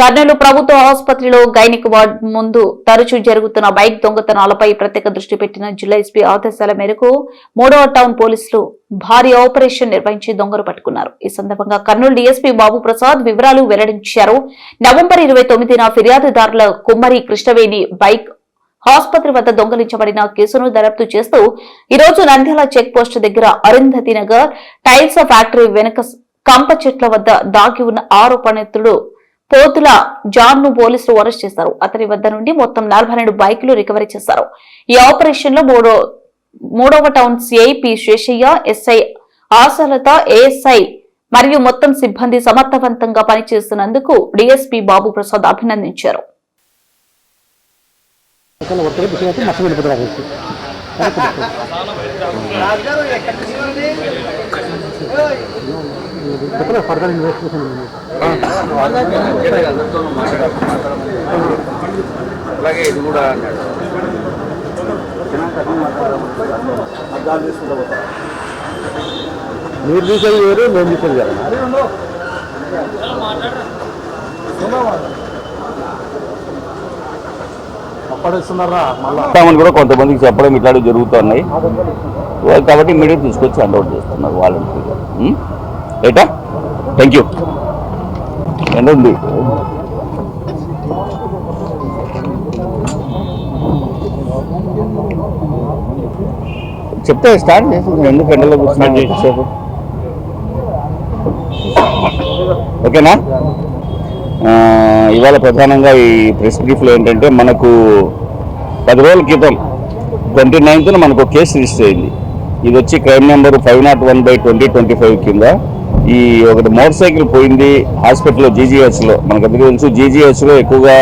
కర్నూలు ప్రభుత్వ ఆసుపత్రిలో gynaec ward ముందు తరచూ జరుగుతున్న బైక్ దొంగతనాలపై ప్రత్యేక దృష్టి పెట్టిన జిల్లా ఎస్పీ ఆదేశాల మేరకు మూడవ టౌన్ పోలీసులు భారీ ఆపరేషన్ నిర్వహించి దొంగలు పట్టుకున్నారు. ఈ సందర్భంగా కర్నూలు డీఎస్పీ బాబు ప్రసాద్ వివరాలు వెల్లడించారు. నవంబర్ ఇరవై తొమ్మిదిన ఫిర్యాదుదారుల కుమ్మరి కృష్ణవేణి బైక్ ఆసుపత్రి వద్ద దొంగలించబడిన కేసును దర్యాప్తు చేస్తూ ఈ రోజు నంద్యాల చెక్ పోస్ట్ దగ్గర అరుంధతి నగర్ టైల్స్ ఫ్యాక్టరీ వెనుక కంప చెట్ల వద్ద దాగి ఉన్న ఆరోపణితుడు పోతుల జాన్ను పోలీసులు అరెస్ట్ చేశారు. అతని వద్ద నుండి మొత్తం నలభై రెండు బైకులు రికవరీ చేశారు. ఈ ఆపరేషన్లో మూడో మూడవ town CI P Seshaiah SI Asalatha ASI మరియు మొత్తం సిబ్బంది సమర్థవంతంగా పనిచేస్తున్నందుకు డిఎస్పి బాబు ప్రసాద్ అభినందించారు. ఒకళ్ళు ఒక్కరే బిడ్డ మొత్తం వెళ్ళిపోతారు అక్కడికి చెప్పలే ఫర్దర్ ఇన్వెస్టిగేషన్ అలాగే ఇది కూడా అన్నాడు. మీరు తీసేది వేరు మేము తీసేది కదా ఇస్తామని కూడా కొంతమందికి చెప్పడం ఇట్లాంటివి జరుగుతున్నాయి. వాళ్ళు కాబట్టి మీడియా తీసుకొచ్చి హ్యాండ్అవుట్ చేస్తున్నారు వాలంటీర్గా? రైటా థ్యాంక్ యూ ఉంది చెప్తే స్టార్ట్ చేస్తుంది ఎందుకు ఎండలో కూర్చున్నాను ఓకేనా? ఇవాళ ప్రధానంగా ఈ ప్రెస్ బ్రీఫ్లో ఏంటంటే మనకు పది రోజుల క్రితం ట్వంటీ నైన్త్న మనకు కేసు రిజిస్టర్ అయింది. ఇది వచ్చి crime number five nought one by twenty twenty five కింద ఈ ఒకటి మోటార్ సైకిల్ పోయింది హాస్పిటల్లో జీజీహెచ్లో. మనకు అందుకే తెలుసు జీజీహెచ్లో ఎక్కువగా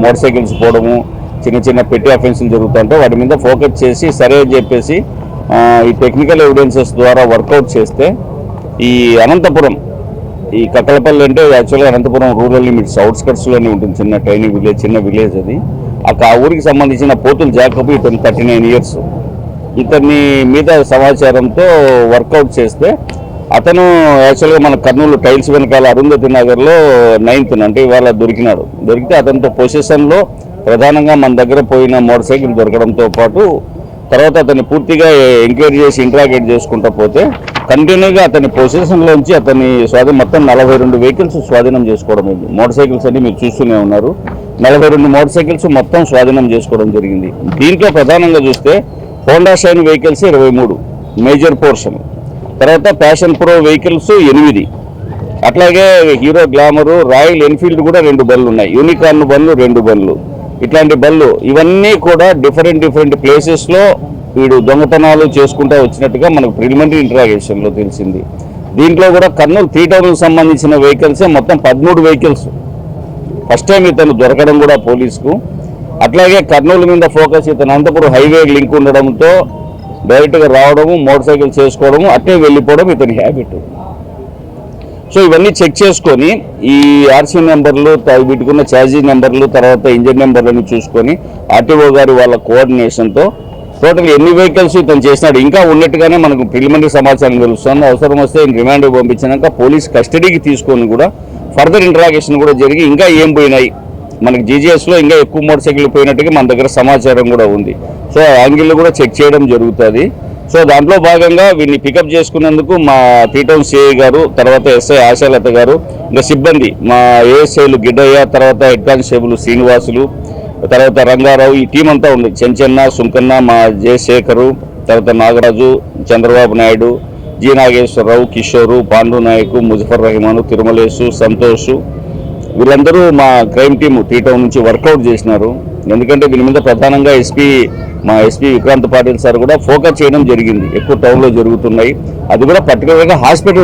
మోటార్ సైకిల్స్ పోవడము చిన్న చిన్న పెట్టి అఫెన్సులు జరుగుతుంటే వాటి మీద ఫోకస్ చేసి సరే అని చెప్పేసి ఈ టెక్నికల్ ఎవిడెన్సెస్ ద్వారా వర్కౌట్ చేస్తే ఈ అనంతపురం ఈ కక్కలపల్లి అంటే యాక్చువల్గా అనంతపురం రూరల్ లిమిట్స్ అవుట్స్కట్స్లోనే ఉంటుంది చిన్న టైనీ విలేజ్ చిన్న విలేజ్ అది. అక్కడ ఆ ఊరికి సంబంధించిన పోతులు జాకబ్ ఇతను థర్టీ నైన్ ఇయర్స్. ఇతన్ని మీద సమాచారంతో వర్కౌట్ చేస్తే అతను యాక్చువల్గా మన కర్నూలు టైల్స్ వెనకాల అరుంధతి నగర్లో నైన్త్ అంటే ఇవాళ దొరికినాడు. దొరికితే అతనితో పొసిషన్లో ప్రధానంగా మన దగ్గర పోయిన మోటార్ సైకిల్ దొరకడంతో పాటు తర్వాత అతన్ని పూర్తిగా ఎంక్వైరీ చేసి ఇంట్రాగేట్ చేసుకుంటా పోతే కంటిన్యూగా అతని పొసిషన్లోంచి అతని స్వాధీనం మొత్తం నలభై రెండు వెహికల్స్ స్వాధీనం చేసుకోవడం అయింది. మోటార్ సైకిల్స్ అన్ని మీరు చూస్తూనే ఉన్నారు. నలభై రెండు మోటార్ సైకిల్స్ మొత్తం స్వాధీనం చేసుకోవడం జరిగింది. దీంట్లో ప్రధానంగా చూస్తే హోండా షైన్ వెహికల్స్ ఇరవై మూడు మేజర్ పోర్షన్. తర్వాత ప్యాషన్ ప్రో వెహికల్స్ ఎనిమిది. అట్లాగే హీరో గ్లామరు రాయల్ ఎన్ఫీల్డ్ కూడా రెండు బళ్ళు ఉన్నాయి. యూనికార్న్ బండ్లు రెండు బండ్లు. ఇట్లాంటి బళ్ళు ఇవన్నీ కూడా డిఫరెంట్ డిఫరెంట్ ప్లేసెస్లో వీడు దొంగతనాలు చేసుకుంటూ వచ్చినట్టుగా మనకు ప్రిలిమినరీ ఇంటరాగేషన్లో తెలిసింది. దీంట్లో కూడా కర్నూలు త్రీ టౌన్కి సంబంధించిన వెహికల్సే మొత్తం పదమూడు వెహికల్స్ ఫస్ట్ టైం ఇతను దొరకడం కూడా పోలీసుకు. అట్లాగే కర్నూలు మీద ఫోకస్ ఇతను అనంతపురం హైవే లింక్ ఉండడంతో డైరెక్ట్గా రావడము మోటార్ సైకిల్ చేసుకోవడము అట్టే వెళ్ళిపోవడం ఇతని హ్యాబిట్ సో ఇవన్నీ చెక్ చేసుకొని ఈ ఆర్సీ నెంబర్లు పెట్టుకున్న ఛార్జీ నెంబర్లు తర్వాత ఇంజిన్ నెంబర్లను చూసుకొని ఆర్టీఓ గారి వాళ్ళ కోఆర్డినేషన్తో టోటల్ ఎన్ని వెహికల్స్ ఇతను చేసినాడు. ఇంకా ఉన్నట్టుగానే మనకు ప్రిలిమినరీ సమాచారం తెలుస్తుంది. అవసరం వస్తే రిమాండ్ పంపించినాక పోలీస్ కస్టడీకి తీసుకొని కూడా ఫర్దర్ ఇంటరాగేషన్ కూడా జరిగి ఇంకా ఏం పోయినాయి? మనకి జీజీఎస్లో ఇంకా ఎక్కువ మోటార్ సైకిల్ పోయినట్టుగా మన దగ్గర సమాచారం కూడా ఉంది. సో ఆ యాంగిల్ కూడా చెక్ చేయడం జరుగుతుంది. సో దాంట్లో భాగంగా వీడిని పికప్ చేసుకున్నందుకు మా టీటౌన్ సిఐ గారు తర్వాత ఎస్ఐ ఆశాలత గారు ఇంకా సిబ్బంది మా ఏఎస్ఐలు గిడ్డయ్య తర్వాత హెడ్ కానిస్టేబుల్ శ్రీనివాసులు తర్వాత రంగారావు ఈ టీం అంతా ఉంది. చెంచన్న సుంకన్న మా జయశేఖరు తర్వాత నాగరాజు చంద్రబాబు నాయుడు జి నాగేశ్వరరావు కిషోరు పాండు నాయకు ముజఫర్ రహమాను తిరుమలేసు సంతోషు వీళ్ళందరూ మా క్రైమ్ టీమ్ టీటౌన్ నుంచి వర్కౌట్ చేసినారు. ఎందుకంటే వీళ్ళ మీద ప్రధానంగా ఎస్పీ మా ఎస్పీ విక్రాంత్ పాటిల్ సార్ కూడా ఫోకస్ చేయడం జరిగింది. ఎక్కువ టౌన్లో జరుగుతున్నాయి. అది కూడా పర్టికులర్గా హాస్పిటల్